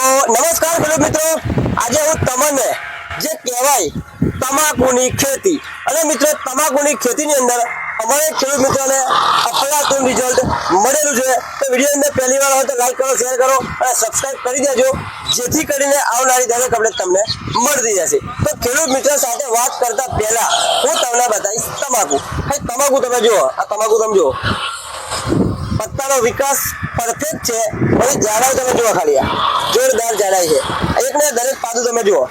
નમસ્કાર ખેડૂત મિત્રો. આજે હું તમને જે કહેવાય તમાકુની ખેતી અને મિત્રો તમાકુની ખેતીની અંદર અમારે ખેડૂત મિત્રોને અફલાતુન રિઝલ્ટ મળેલું છે. તો વીડિયો અંદર પહેલી વાર હોય તો લાઈક કરો શેર કરો અને સબસ્ક્રાઇબ કરી દેજો. જેથી કરીને આવનારી દરેક અપડેટ તમને મળતી જશે તો ખેડૂત મિત્રો સાથે વાત કરતા પહેલા હું તમને બતાવીશ તમાકુ. તમાકુ તમે જુઓ. આ તમાકુ તમે જુઓ. પત્તાનો વિકાસ પરફેક્ટ છે. અને જાડાઈ તમે જુઓ ખાલી આ. જોરદાર જાડાઈ છે. એક ને દરેક પાદું તમે જુઓ.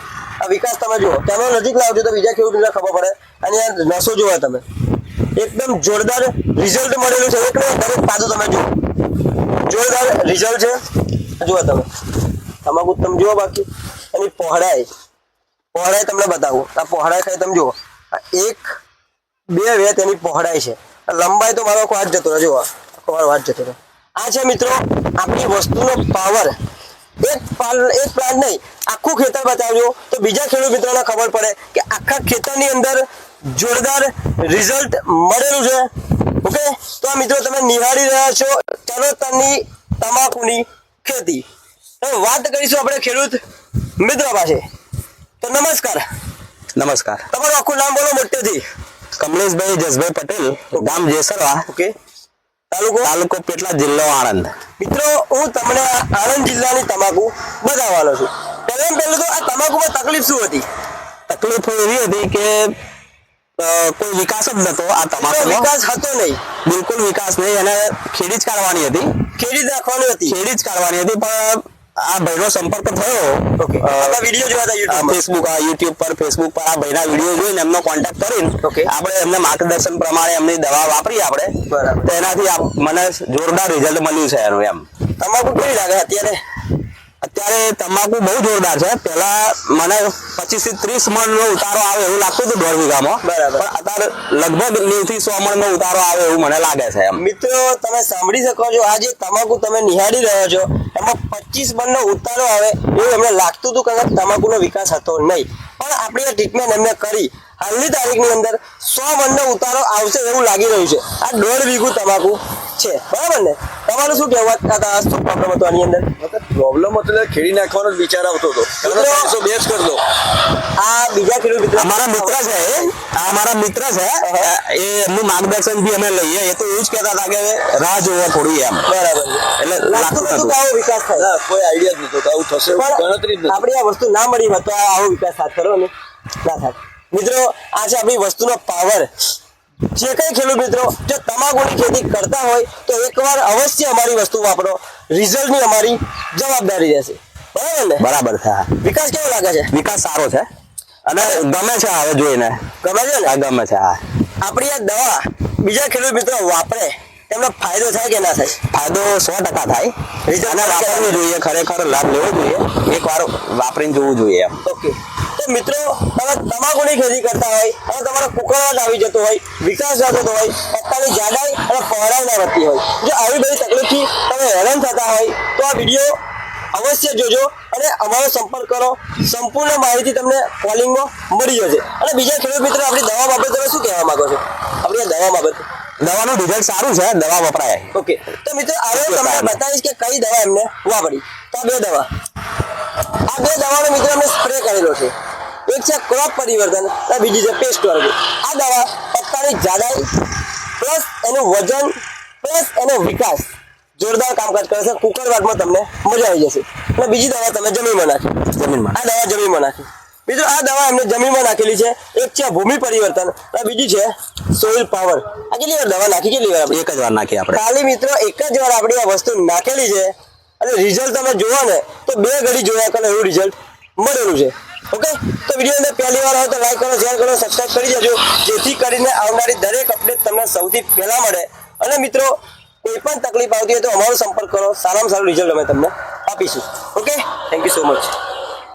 આ વિકાસ તમે જુઓ. કેમેરો નજીક લાવજો તો બીજા ખેડૂતોને ખબર પડે. અને આ નસો જુઓ તમે. એકદમ જોરદાર રિઝલ્ટ મળેલું છે. એક ને દરેક પાદું તમે જુઓ. જોરદાર રિઝલ્ટ છે. જુઓ તમે. તમાકુ તમે જુઓ બાકી. એની પહોળાઈ. પહોળાઈ તમને બતાવું. આ પહોળાઈ ખાઈ તમે જુઓ. એક, બે વેત એની પહોળાઈ છે. લંબાઈ તો મારો હાથ જતો રહ્યો. જુઓ આખો હાથ જતો રહ્યો. આ છે મિત્રો આપણી વસ્તુનો પાવર એક એક પ્લાન્ટ નહીં આખું ખેતર બતાવજો. તો બીજા ખેડૂત મિત્રોને ખબર પડે કે આખા ખેતરની અંદર જોરદાર રિઝલ્ટ મળેલું છે. ઓકે તો આ મિત્રો તમે નિહાળી રહ્યા છો ચરોતરની તમાકુની ખેતી. હવે વાત કરીશું આપણે ખેડૂત મિત્રો પાસે. તો નમસ્કાર. નમસ્કાર. તમારું આખું નામ બોલો મોટેથી. કમલેશભાઈ જસભાઈ પટેલ ગામ જેસરવા. ઓકે તાલુકો? તાલુકો પેટલા જિલ્લો આણંદ. મિત્રો હું તમને આણંદ જિલ્લાની તમાકુ બતાવવાનો છું. પહેલાં પહેલું તો આ તમાકુમાં તકલીફ શું હતી? તકલીફ એવી હતી કે કોઈ વિકાસ જ નતો આ તમાકુ વિકાસ હતો નહીં. બિલકુલ વિકાસ નહીં. એને ખેડી જ કાઢવાની હતી. ખેડી જ રાખવાની હતી. ખેડી જ કાઢવાની હતી પણ આ ભાઈનો સંપર્ક થયો. ઓકે વીડિયો જોયા હતા ફેસબુક આ યુટ્યુબ પર ફેસબુક પર આ ભાઈના વીડિયો જોઈને એમનો કોન્ટેક્ટ કરીને ઓકે આપણે એમને માર્ગદર્શન પ્રમાણે એમની દવા વાપરી આપણે. બરાબર. તો એનાથી મને જોરદાર રિઝલ્ટ મળ્યું છે એનું એમ. તમાકુ કેવી લાગે અત્યારે? અત્યારે તમાકુ બહુ જોરદાર છે. પેલા મને પચીસથી ત્રીસ મણ નો ઉતારો આવે એવું લાગતું હતું દોઢ વીઘામાં. બરાબર. પણ અત્યારે લગભગ નેવથી સો મણ નો ઉતારો આવે એવું મને લાગે છે એમ. મિત્રો તમે સાંભળી શકો છો આ જે તમાકુ તમે નિહાળી રહ્યો છો એમાં પચીસ નો ઉતારો આવે એવું એમને લાગતું હતું કે તમાકુનો વિકાસ હતો નહીં. પણ આપણી આ ટ્રીટમેન્ટ એમને કરી. હાલની તારીખની અંદર સો મનનો ઉતારો આવશે એવું લાગી રહ્યું છે. આ દોઢ વીઘું તમાકુ છે. બરાબર ને? તમારું શું કહેવા? શું પ્રોબ્લેમ હતો આની અંદર? પ્રોબ્લેમ એટલે ખેડી નાખવાનો જ વિચાર આવતો હતો કરી દો આ બીજા ખેડૂત મિત્રો અમારા મિત્ર છે આ અમારા મિત્ર છે. એ એમનું માર્ગદર્શન બી અમે લઈએ. એ તો એવું જ કહેતા હતા કે રાહ જોવો થોડી એમ. બરાબર. એટલે લાગતું નતું આવો વિકાસ થાય. કોઈ આઈડિયા જ નતો આવું થશે ગણતરી જ આપણી આ વસ્તુ ના મળી હોત તો આ આવો વિકાસ હાથ કરો ને. ના થાય. મિત્રો આ છે આપણી વસ્તુનો પાવર જે કઈ ખેડૂત મિત્રો જો તમાકુની ખેતી કરતા હોય તો એકવાર અવશ્ય અમારી વસ્તુ વાપરો. રિઝલ્ટની અમારી જવાબદારી રહેશે. બરાબર ને? બરાબર છે હા. વિકાસ કેવો લાગે છે? વિકાસ સારો છે. અને ગમે છે હવે જોઈને. ગમે છે આ ને ગમે છે હા. આપણી આ દવા બીજા ખેડૂત મિત્રો વાપરે એમનો ફાયદો થાય કે ના થાય? ફાયદો સો ટકા થાય. અને વાપરવું જોઈએ ખરેખર લાભ લેવો જોઈએ. એકવાર વાપરીને જોવું જોઈએ એમ. ઓકે તો મિત્રો તમે તમાકુની ખેતી કરતા હોય અને તમારો કુકળાટ આવી જતો હોય વિકાસ ના થતો હોય પત્તાની જાડાઈ અને પહોળાઈ ના વધતી હોય. જો આવી બધી તકલીફથી તમે હેરાન થતા હોય તો આ વીડિયો અવશ્ય જોજો અને અમારો સંપર્ક કરો. સંપૂર્ણ માહિતી તમને કોલિંગમાં મળી જશે. અને બીજા ખેડૂત મિત્રો આપણી દવા બાબતે તમે શું કહેવા માંગો છો? આપણી દવા બાબતે. દવાનું રિઝલ્ટ સારું છે દવા વપરાય. ઓકે. તો મિત્રો હવે તમને બતાવીશ કે કઈ દવા એમને વાપરી. તો આ બે દવા. આ બે દવાનો મિત્રો અમે સ્પ્રે કરેલો છે. એક છે ક્રોપ પરિવર્તન અને બીજી છે પેસ્ટ વર્ગ આ દવા પત્તાની જાડાઈ પ્લસ એનું વજન પ્લસ એનો વિકાસ જોરદાર કામકાજ કરે છે. કુકરવાટમાં તમને મજા આવી જશે. અને બીજી દવા તમે જમીનમાં નાખી. જમીનમાં. આ દવા જમીનમાં નાખી. બીજું આ દવા એમને જમીનમાં નાખેલી છે. એક છે ભૂમિ પરિવર્તન અને બીજી છે સોઇલ પાવર આ કેટલી વાર દવા નાખી? કેટલી વાર આપણે? એક જ વાર નાખી આપણે. ખાલી મિત્રો એક જ વાર આપણી આ વસ્તુ નાખેલી છે. અને રિઝલ્ટ તમે જોવો ને તો બે ઘડી જોયા કરો એવું રિઝલ્ટ મળેલું છે. ઓકે તો વીડિયો અંદર પહેલી વાર હોય તો લાઈક કરો શેર કરો સબસ્ક્રાઈબ કરી દેજો. જેથી કરીને આવનારી દરેક અપડેટ તમને સૌથી પહેલાં મળે. અને મિત્રો કોઈ પણ તકલીફ આવતી હોય તો અમારો સંપર્ક કરો. સારામાં સારું રિઝલ્ટ અમે તમને આપીશું. Okay thank you so much